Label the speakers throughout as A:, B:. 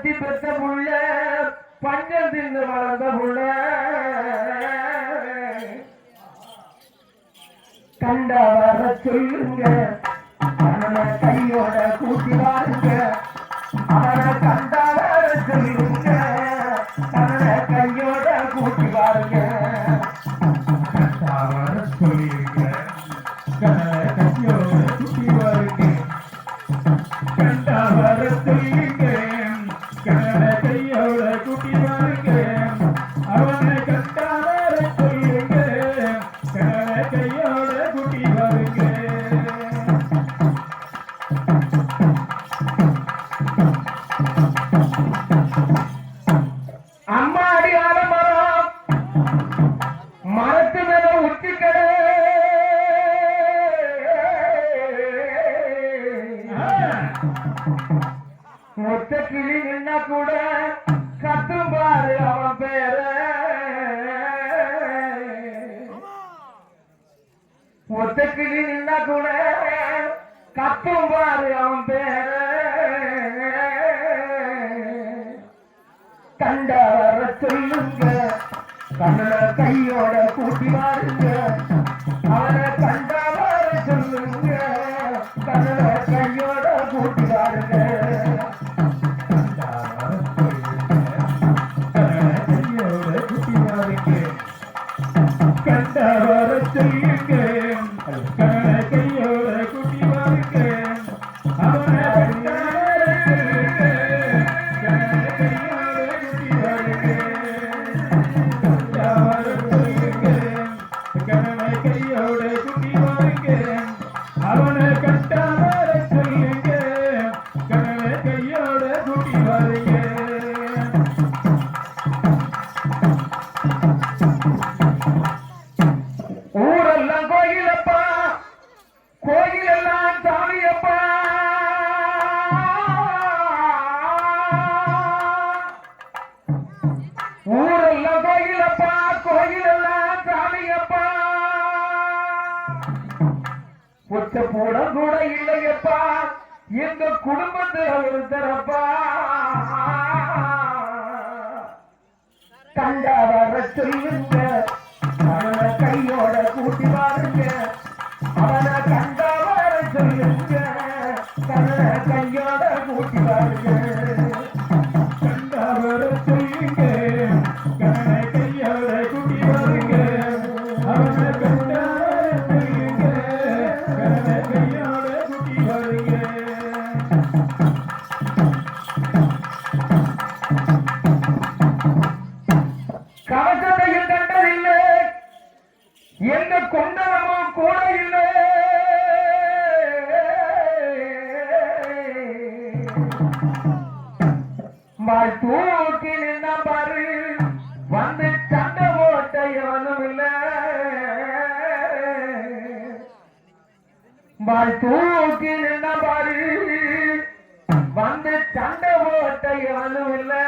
A: பாதகத்தி பெத்த புள்ள பஞ்சம் தின்னு வளர்ந்த புள்ள கண்ட வர சொல்லுங்க அவனை கையோட கூட்டி வாருங்க. அவனை கண்ட வர சொல்லுங்க அவனை கையோட கூட்டி வாருங்க.
B: கண்டாவர சொல்லிருக்க கண்ண
A: மொத்த கிளி நின்னா கூட கத்தும் பாரு அவன் பேர. மொத்த கிளி நின்னா கூட கத்தும் பாரு அவன் பேர. கண்ட வர சொல்லுங்க கண்ண கையோட கூட்டி வாருங்க. கண்ண கையோட ஒத்த போட கூட இல்லையப்பா. எங்க குடும்பத்தில் தரப்பா கண்டா வர சொல்லுங்க அவனை கையோட கூட்டி பாருங்க அவனை கண்டா வர சொல்லுங்க அவனை கையோட கூட்டி பாருங்க
B: கண்டா வர சொல்லுங்க கண்ண கையோட கூட்டி பாருங்க அவனை கண்டவர சொல்லுங்க
A: கண்டதில்லை. எந்த கூட இல்லை. மாய் மாய் தூக்கி நின்ன பாரு வந்து சண்டை போட்ட எவனும் இல்லை.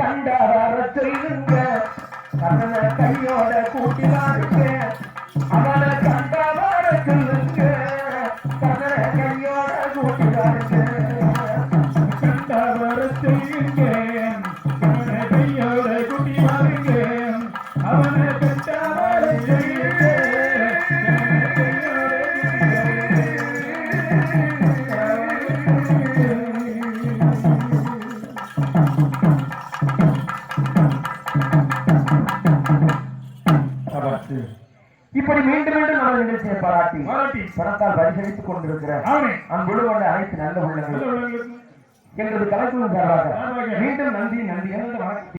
A: கண்ட வர சொல்லுங்க அவனை கையோட கூட்டி வாருங்க அவனை கண்ட வர சொல்லுங்க. அவனை கையோட கூட்டி வாருங்க
B: சொல்லுங்க கையோட குடி வருங்க
A: இப்படி மீண்டும் மீண்டும் நமது நிகழ்ச்சியை பாராட்டி
B: பாராட்டி.
A: பணத்தால் பரிசளித்துக் கொண்டிருக்கிற. அன்புடு கொண்ட அனைத்து நல்ல உள்ளங்கள் எங்களது கலைக்குழு சார்பாக. மீண்டும் நன்றி நன்றி